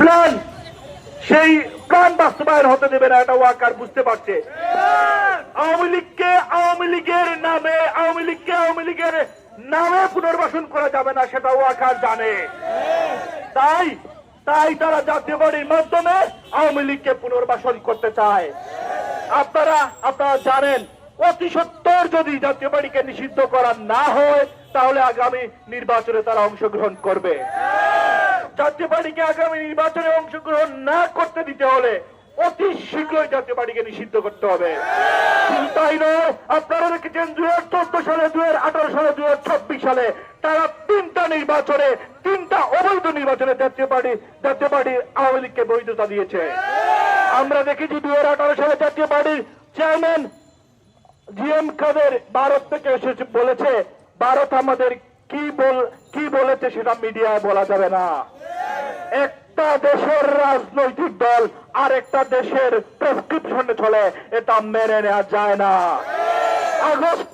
Plan, সেই plan বাস্তবায়ন হতে দেবে না, এটা ওয়াকার বুঝতে পারছে। আওয়ামী লীগকে আওয়ামী লীগের নামে, আওয়ামী লীগকে আওয়ামী লীগের নামে পুনর্বাসন করা যাবে না, সেটা ওয়াকার জানে। তাই তাই তারা জাতীয় বাড়ির মাধ্যমে আওয়ামী লীগকে পুনর্বাসন করতে চায়। আপনারা আপনারা জানেন, অতি সত্তর যদি জাতীয় বাড়িকে নিষিদ্ধ করা না হয়, তাহলে আগামী নির্বাচনে তারা অংশগ্রহণ করবে। জাতীয় পার্টিকে আগামী নির্বাচনে অংশগ্রহণ না করতে দিতে হলে অতি শীঘ্রই জাতীয় পার্টিকে নিষিদ্ধ করতে হবে। তাই নয়, আপনারা দেখেছেন দুই হাজার চোদ্দ সালে, দুই হাজার সালে হাজার চব্বিশ সালে তারা তিনটা নির্বাচনে, তিনটা অবৈধ নির্বাচনে জাতীয় পার্টি জাতীয় পার্টি আওয়ামী লীগকে বৈধতা দিয়েছে। আমরা দেখেছি দুই হাজার সালে জাতীয় পার্টির চেয়ারম্যান জিএম কাদের ভারত থেকে এসেছে, বলেছে, ভারত আমাদের কি বল, কি বলেছে সেটা মিডিয়ায় বলা যাবে না। একটা দেশের রাজনৈতিক দল আর একটা দেশের প্রেসক্রিপশনে চলে, এটা মেনে নেওয়া যায় না। আগস্ট